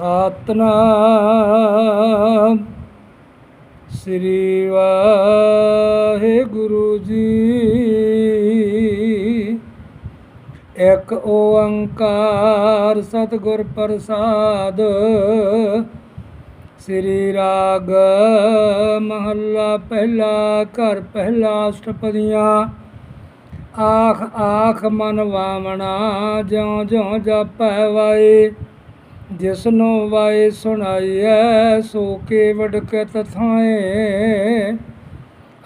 ਸਤਨਾਮ। ਸ੍ਰੀ ਵਾਹਿਗੁਰੂ ਜੀ। ਇੱਕ ਓੰਕਾਰ ਸਤਿਗੁਰ ਪ੍ਰਸਾਦ। ਸ੍ਰੀ ਰਾਗ ਮਹੱਲਾ ਪਹਿਲਾ, ਘਰ ਪਹਿਲਾ, ਅਸ਼ਟਪਦੀਆਂ। ਆਖ ਆਖ ਮਨ ਵਾਵਣਾ, ਜਿਉ ਜਿਉ ਜਪੈ ਵਾਏ। ਜਿਸਨੂੰ ਵਾਏ ਸੁਣਾਈਐ, ਸੋ ਕੇ ਵਡਕ ਥਾਏ।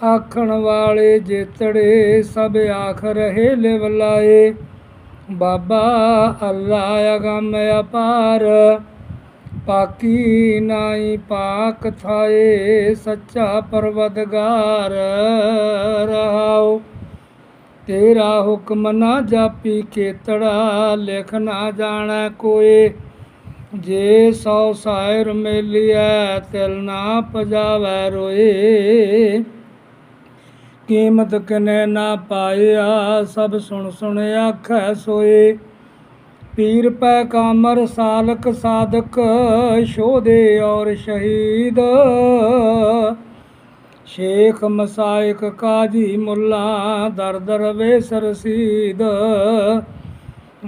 ਆਖਣ ਵਾਲੇ ਜੇਤੜੇ, ਸਭ ਆਖ ਰਹੇ ਲਿਵ ਲਾਏ। ਬਾਬਾ ਅੱਲਾ ਅਗੰਮ ਅਪਾਰ, ਪਾਕੀ ਨਾਈ ਪਾਕ ਥਾਏ, ਸੱਚਾ ਪਰਵਦਗਾਰ ਰਹਾਓ ਤੇਰਾ ਹੁਕਮ ਨਾ ਜਾਪੀ, ਕੇਤੜਾ ਲਿਖ ਨਾ ਜਾਣੈ ਕੋਏ। ਜੇ ਸੌ ਸਾਇਰ ਮੇਲੀਐ, ਤਿਲ ਨਾ ਪਜਾਵੈ ਰੋਏ ਕੀਮਤ ਕਨੇ ਨਾ ਪਾਇਆ, ਸਭ ਸੁਣ ਸੁਣ ਆਖੈ ਸੋਏ ਪੀਰ ਪੈ ਕਾਮਰ, ਸਾਲਕ ਸਾਧਕ ਸ਼ੋਦੇ ਔਰ ਸ਼ਹੀਦ। ਸ਼ੇਖ ਮਸਾਇਕ ਕਾਜੀ ਮੁੱਲਾ, ਦਰ ਦਰ ਵੇਸ ਰਸੀਦ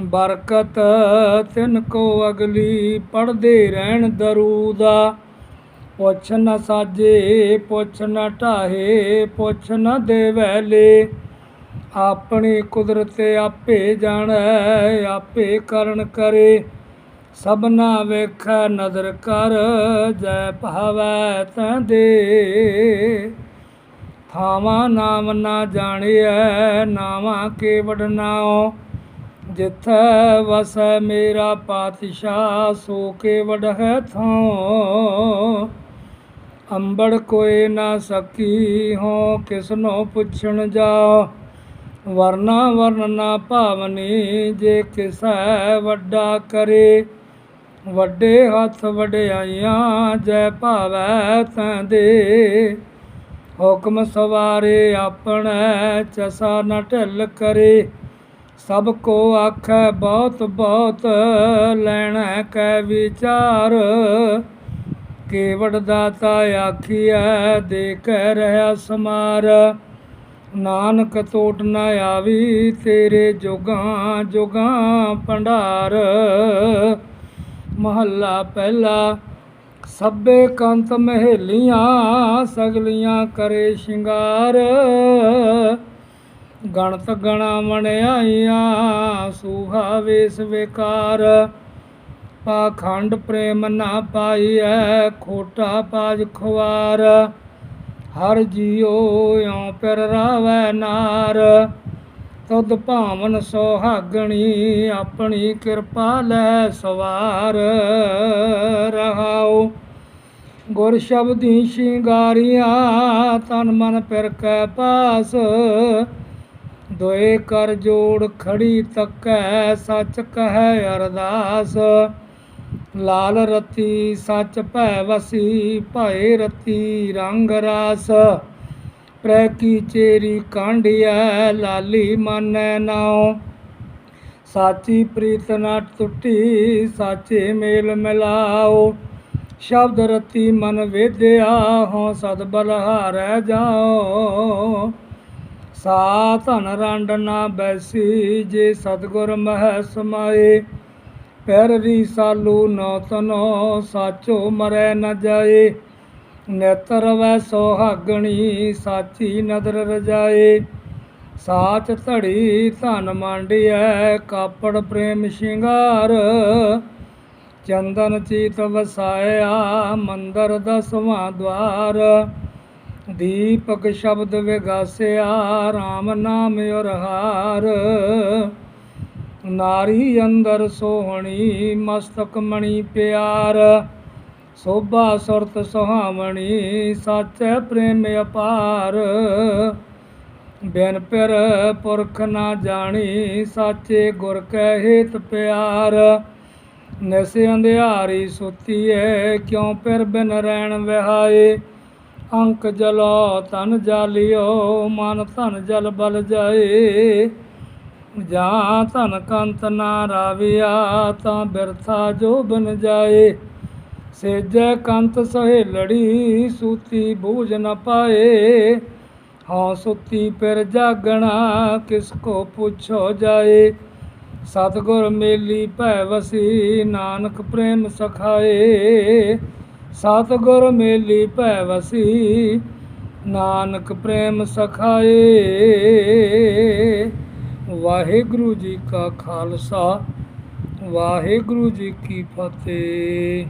ਬਰਕਤ, ਤਿਨ ਕੋ ਅਗਲੀ ਪੜਦੇ ਰਹਿਣ ਦਰੂਦਾ। ਪੁੱਛ ਨ ਸਾਜੇ, ਪੁੱਛ ਨ ਢਾਹੇ, ਪੁੱਛ ਨ ਦੇਵੈਲੇ ਆਪਣੀ ਕੁਦਰਤ ਆਪੇ ਜਾਣੈ, ਆਪੇ ਕਰਨ ਕਰੇ। ਸਭਨਾ ਵੇਖੈ, ਨਦਰ ਕਰ, ਜੈ ਭਾਵੈ ਤੈ ਦੇ। ਥਾਵਾਂ ਨਾਮ ਨਾ ਜਾਣਿਐ, ਨਾਵਾਂ ਕੇ ਵਡਨਾਓ ਜਿਥੈ ਵਸੈ ਮੇਰਾ ਪਾਤਸ਼ਾਹ, ਸੋ ਕੇ ਵਡਹਿ ਥਾਂ। ਅੰਬੜ ਕੋਈ ਨਾ ਸਕੀ ਹੋ ਕਿਸਨੋ ਪੁੱਛਣ ਜਾ। ਵਰਨਾ ਵਰਨ ਨਾ ਭਾਵਨੀ, ਜੇ ਕਿਸੈ ਵੱਡਾ ਕਰੇ। ਵੱਡੇ ਹੱਥ ਵਡਿਆਈਆਂ, ਜੈ ਭਾਵੈ ਤੈਂ ਦੇ। ਹੁਕਮ ਸਵਾਰੇ ਆਪਣੈ, ਚਸਾ ਨ ਢਿੱਲ ਕਰੇ। ਸਭ ਕੋ ਆਖੈ ਬਹੁਤ ਬਹੁਤ ਲੈਣਾ ਕੈ ਵਿਚਾਰ। ਕੇਵੜ ਦਾਤਾ ਆਖੀਐ ਦੇ ਕਹਿ ਰਹਾ ਸਮਾਰ। ਨਾਨਕ ਟੋਟ ਨ ਆਵੀ, ਤੇਰੇ ਜੋਗਾਂ ਜੋਗਾਂ ਭੰਡਾਰ। ਮਹੱਲਾ ਪਹਿਲਾ, ਸਭੇ ਕੰਤ ਮਹਿਲੀਆਂ, ਸਗਲੀਆਂ ਕਰੇ ਸ਼ਿੰਗਾਰ। ਗਣਤ ਗਣਾ ਮਣਿਆਈਆਂ ਸੂਹਾ ਵੇਸ ਵਿਕਾਰ। ਪਾਖੰਡ ਪ੍ਰੇਮ ਨਾ ਪਾਈਐ, ਖੋਟਾ ਪਾਜ ਖਵਾਰ ਹਰ ਜੀਉ ਇਉ ਪਿਰ ਰਾਵੈ ਨਾਰ। ਤਦ ਭਾਵਨ ਸੋਹਾਗਣੀ, ਆਪਣੀ ਕਿਰਪਾ ਲੈ ਸਵਾਰ। ਰਹਾਉ ਗੁਰ ਸ਼ਬਦੀ ਸ਼ਿੰਗਾਰੀਆਂ, ਤਨ ਮਨ ਪਿਰ ਕੈ ਪਾਸ। ਦੋਏ ਕਰ ਜੋੜ ਖੜੀ ਤੱਕੈ, ਸੱਚ ਕਹੈ ਅਰਦਾਸ। ਲਾਲ ਰਤੀ ਸੱਚ ਭੈ ਵਸੀ, ਭਏ ਰਤੀ ਰੰਗ ਰਾਸ। ਪ੍ਰੈ ਕੀ ਚੇਰੀ ਕਾਂਢਿਐ, ਲਾਲੀ ਮਾਨੈ ਨਾਉ। ਸਾਚੀ ਪ੍ਰੀਤ ਨਾ ਟੁੱਟੀ ਸਾਚੇ ਮੇਲ ਮਿਲਾਓ ਸ਼ਬਦ ਰਤੀ ਮਨ ਵੇਦਿਆ ਹੋ ਸਦ ਬਲਹਾਰੈ ਜਾਓ ਸਾ ਧਨ ਰੰਡ ਨਾ ਬੈਸੀ, ਜੇ ਸਤਗੁਰ ਮਹਿ ਸਮਾਏ। ਪੈਰ ਰੀ ਸਾਲੂ ਨੋ ਤਨੋ ਸਾਚੋ ਮਰੈ ਨ ਜਾਏ। ਨੇਤਰ ਵੈ ਸੁਹਾਗਣੀ, ਸਾਚੀ ਨਦਰ ਰਜਾਏ। ਸਾਚ ਧੜੀ ਧਨ ਮੰਡਿਐ, ਕਾਪੜ ਪ੍ਰੇਮ ਸ਼ਿੰਗਾਰ। ਚੰਦਨ ਚੀਤ ਵਸਾਇਆ, ਮੰਦਰ ਦਸਵਾਂ ਦਵਾਰ। ਦੀਪਕ ਸ਼ਬਦ ਵਿਗਾਸਿਆ RAM ਨਾਮ ਹਾਰ ਨਾਰੀ ਅੰਦਰ ਸੋਹਣੀ, ਮਸਤਕ ਮਣੀ ਪਿਆਰ। ਸੋਭਾ ਸੁਰਤ ਸੁਹਾਵਣੀ, ਸਾਚੈ ਪ੍ਰੇਮ ਅਪਾਰ। ਬਿਨ ਪਿਰ ਪੁਰਖ ਨਾ ਜਾਣੀ, ਸਾਚੇ ਗੁਰ ਕੈ ਹੇਤ ਪਿਆਰ। ਨਿਸ ਅੰਧਿਆਰੀ ਸੁਤੀਏ, ਕਿਉ ਪਿਰ ਬਿਨ ਰਹਿਣ ਵਿਹਾਏ? ਅੰਕ ਜਲੋ ਤਨ ਜਾਲਿਓ, ਮਨ ਧਨ ਜਲ ਬਲ ਜਾਏ। ਜਾਂ ਧਨ ਕੰਤ ਨਾ ਰਾਵਿਆ, ਤਾਂ ਬਿਰਥਾ ਜੋ ਬਨ ਜਾਏ। ਸੇਜੈ ਕੰਤ ਸਹੇਲੜੀ, ਸੂਤੀ ਬੂਝ ਨ ਪਾਏ। ਹਾਂ ਸੁਤੀ ਫਿਰ ਜਾਗਣਾ, ਕਿਸ ਕੋ ਪੁੱਛੋ ਜਾਏ। ਸਤਿਗੁਰ ਮੇਲੀ ਭੈ ਵਸੀ, ਨਾਨਕ ਪ੍ਰੇਮ ਸਖਾਏ। ਸਤਿਗੁਰ ਮੇਲੀ ਭੈ ਵਸੀ, ਨਾਨਕ ਪ੍ਰੇਮ ਸਖਾਏ। ਵਾਹਿਗੁਰੂ ਜੀ ਕਾ ਖਾਲਸਾ, ਵਾਹਿਗੁਰੂ ਜੀ ਕੀ ਫਤਿਹ।